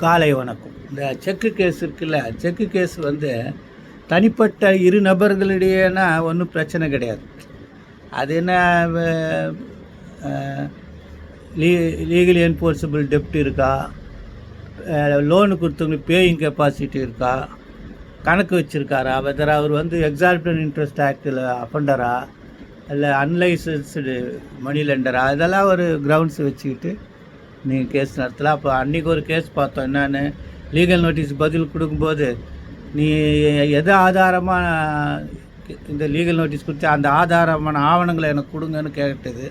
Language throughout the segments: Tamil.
காலை வணக்கம். இந்த செக்கு கேஸ் இருக்குல்ல செக்கு கேஸ் வந்து தனிப்பட்ட இரு நபர்களிடையேனா ஒன்றும் பிரச்சனை கிடையாது. அது என்ன லீ லீகலி என்ஃபோர்ஸபிள் டெப்ட் இருக்கா? லோனு கொடுத்தவங்களுக்கு பேயிங் கெப்பாசிட்டி இருக்கா? கணக்கு வச்சுருக்காரா? வெதர் அவர் வந்து எக்ஸால்டன் இன்ட்ரெஸ்ட் ஆக்டில் அஃபண்டரா இல்லை அன்லைசன்ஸ்டு மணி லெண்டரா இதெல்லாம் ஒரு கிரவுண்ட்ஸ் வச்சுக்கிட்டு நீங்கள் கேஸ் நடத்தலாம் அப்போ அன்றைக்கி ஒரு கேஸ் பார்த்தோம். என்னென்னு? லீகல் நோட்டீஸ் பதில் கொடுக்கும்போது நீ எது ஆதாரமாக இந்த லீகல் நோட்டீஸ் கொடுத்து அந்த ஆதாரமான ஆவணங்களை எனக்கு கொடுங்கன்னு கேட்டது.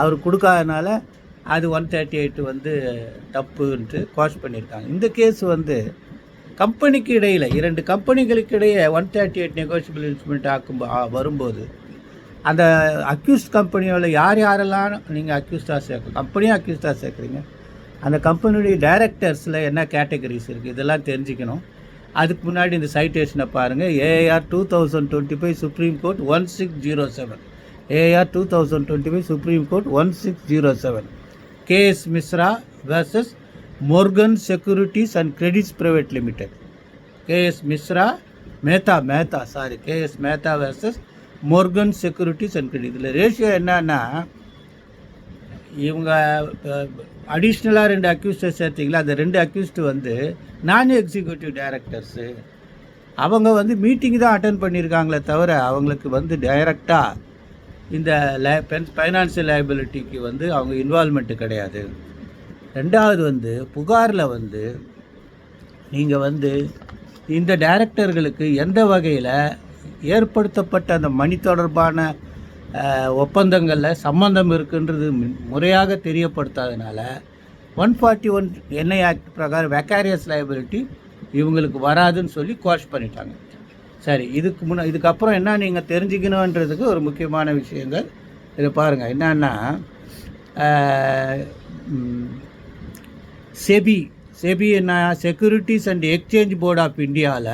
அவர் கொடுக்காதனால அது ஒன் தேர்ட்டி எயிட் வந்து தப்புன்ட்டு கோஷ் பண்ணியிருக்காங்க இந்த கேஸ் வந்து கம்பெனிக்கு இடையில் இரண்டு கம்பெனிகளுக்கு இடையே one thirty eight negotiable instrument ஆக்கும் வரும்போது அந்த அக்யூஸ்ட் கம்பெனியோட யார் யாரெல்லாம் நீங்கள் அக்யூஸ்டாக சேர்க்க கம்பெனியும் அக்யூஸ்டாக சேர்க்குறீங்க? அந்த கம்பெனியுடைய டைரக்டர்ஸில் என்ன கேட்டகரிஸ் இருக்குது இதெல்லாம் தெரிஞ்சுக்கணும். அதுக்கு முன்னாடி இந்த சைட்டேஷனை பாருங்கள் AR two thousand twenty five Supreme Court one six zero seven AR two thousand twenty five Supreme Court one six zero seven KS Mishra versus Morgan Securities and Credits Private Limited KS Mishra Mehta Mehta sorry KS Mehta versus Morgan Securities and Credit. இதில் ரேஷியோ என்னன்னா இவங்க அடிஷ்னலாக ரெண்டு அக்யூஸ்டை சேர்த்திங்களா? அந்த ரெண்டு அக்யூஸ்டு வந்து நான் எக்ஸிக்யூட்டிவ் டைரக்டர்ஸு அவங்க வந்து மீட்டிங் தான் அட்டன் பண்ணியிருக்காங்களே தவிர அவங்களுக்கு வந்து டைரக்டாக இந்த லே ஃபைனான்சியல் லைபிலிட்டிக்கு வந்து அவங்க இன்வால்மெண்ட்டு கிடையாது. ரெண்டாவது வந்து புகாரில் வந்து நீங்கள் வந்து இந்த டைரக்டர்களுக்கு எந்த வகையில் ஏற்படுத்தப்பட்ட அந்த மணி தொடர்பான ஒப்பந்தங்களில் சம்பந்தம் இருக்குன்றது முறையாக தெரியப்படுத்தாதனால one forty one NI act பிரகாரம் வெக்காரியஸ் லைபிலிட்டி இவங்களுக்கு வராதுன்னு சொல்லி கோஷ் பண்ணிட்டாங்க. சரி இதுக்கு முன்ன இதுக்கப்புறம் என்ன நீங்கள் தெரிஞ்சுக்கணுன்றதுக்கு ஒரு முக்கியமான விஷயங்கள். இதை பாருங்கள் என்னன்னா செபி செபி என்ன Securities and Exchange Board of இந்தியாவில்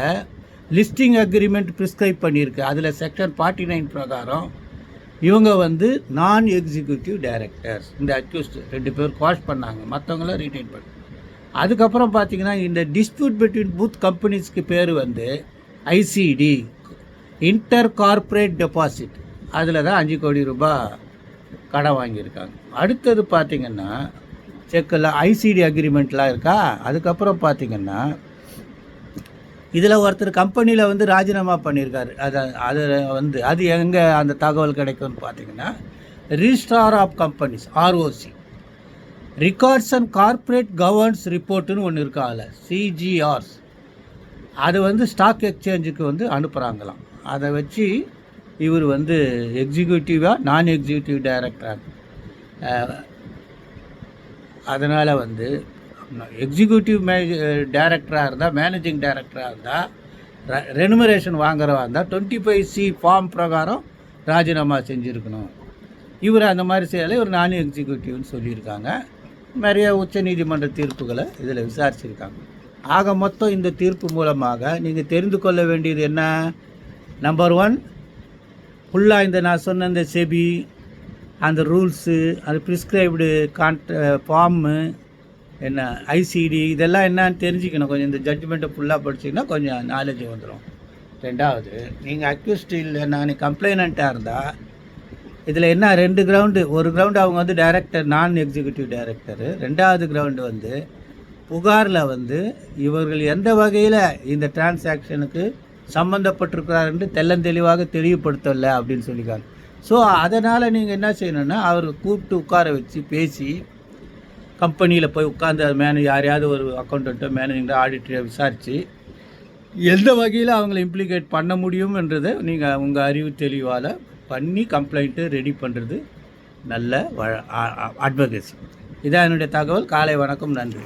லிஸ்டிங் அக்ரிமெண்ட் ப்ரிஸ்கிரைப் பண்ணியிருக்கு. அதில் செக்ஷன் ஃபார்ட்டி நைன் பிரகாரம் இவங்க வந்து நான் எக்ஸிக்யூட்டிவ் டைரக்டர்ஸ். இந்த அக்யூஸ்ட் ரெண்டு பேர் குவாஷ் பண்ணாங்க. மற்றவங்கள ரிட்டைன் பண்ண. அதுக்கப்புறம் பார்த்தீங்கன்னா இந்த டிஸ்பியூட் பிட்வீன் பூத் கம்பெனிஸ்க்கு பேர் வந்து ஐசிடி இன்டர் கார்ப்பரேட் டெபாசிட் அதில் தான் அஞ்சு கோடி ரூபாய் கடன் வாங்கியிருக்காங்க. அடுத்தது பார்த்திங்கன்னா செக்கில் ஐசிடி அக்ரிமெண்ட்லாம் இருக்கா? அதுக்கப்புறம் பார்த்திங்கன்னா இதில் ஒருத்தர் கம்பெனியில் வந்து ராஜினாமா பண்ணியிருக்காரு. அதை அது வந்து அது எங்கே அந்த தகவல் கிடைக்கும்னு பார்த்தீங்கன்னா registrar of companies ROC records and corporate governance ரிப்போர்ட்டுன்னு ஒன்று இருக்கா அதில். சிஜிஆர்ஸ் அது வந்து ஸ்டாக் எக்ஸ்சேஞ்சுக்கு வந்து அனுப்புகிறாங்களாம் அதை வச்சு இவர் வந்து எக்ஸிக்யூட்டிவாக நான் எக்ஸிக்யூட்டிவ் டைரக்டராக அதனால் வந்து எக்ஸிக்யூட்டிவ் மே டைரக்டராக இருந்தால் மேனேஜிங் டைரக்டராக இருந்தால் ரெனுமரேஷன் வாங்குறவா இருந்தால் டுவெண்ட்டி ஃபைவ் சி ஃபார்ம் பிரகாரம் ராஜினாமா செஞ்சுருக்கணும். இவர் அந்த மாதிரி செய்யலை இவர் நான் எக்ஸிக்யூட்டிவ்னு சொல்லியிருக்காங்க. நிறைய உச்ச நீதிமன்ற தீர்ப்புகளை இதில் விசாரிச்சிருக்காங்க. ஆக மொத்தம் இந்த தீர்ப்பு மூலமாக நீங்கள் தெரிந்து கொள்ள வேண்டியது என்ன? நம்பர் ஒன் ஃபுல்லாக இந்த நான் சொன்ன இந்த செபி அந்த ரூல்ஸு அந்த ப்ரிஸ்கிரைப்டு கான்ட் ஃபார்மு என்ன ஐசிடி இதெல்லாம் என்னன்னு தெரிஞ்சுக்கணும். கொஞ்சம் இந்த ஜட்ஜ்மெண்ட்டை ஃபுல்லாக படிச்சிங்கன்னா கொஞ்சம் நாலேஜ் வந்துடும் ரெண்டாவது நீங்கள் அக்யூஸ்ட் இல்லை நான் கம்ப்ளைனண்ட்டாக இருந்தால் இதில் என்ன ரெண்டு கிரவுண்டு ஒரு கிரவுண்டு அவங்க வந்து டைரக்டர் நான் எக்ஸிக்யூட்டிவ் டைரக்டரு ரெண்டாவது கிரவுண்டு வந்து புகாரில் வந்து இவர்கள் எந்த வகையில் இந்த டிரான்சாக்ஷனுக்கு சம்மந்தப்பட்டிருக்கிறார் என்று தெள்ளந்தெளிவாக தெளிவுபடுத்தலை அப்படின்னு சொல்லியிருக்காங்க ஸோ அதனால் நீங்கள் என்ன செய்யணுன்னா அவர் கூப்பிட்டு உட்கார வச்சு பேசி கம்பெனியில் போய் உட்காந்து அது மேனேஜ் யாரையாவது ஒரு அக்கௌண்ட்டோ மேனேஜிங்கோ ஆடிட்டரை விசாரித்து எந்த வகையில் அவங்கள இம்ப்ளிகேட் பண்ண முடியும்ன்றதை நீங்கள் உங்கள் அறிவு தெளிவால் பண்ணி கம்ப்ளைண்ட்டு ரெடி பண்ணுறது நல்ல அட்வொகேசி இதான் என்னுடைய தகவல். காலை வணக்கம். நன்றி.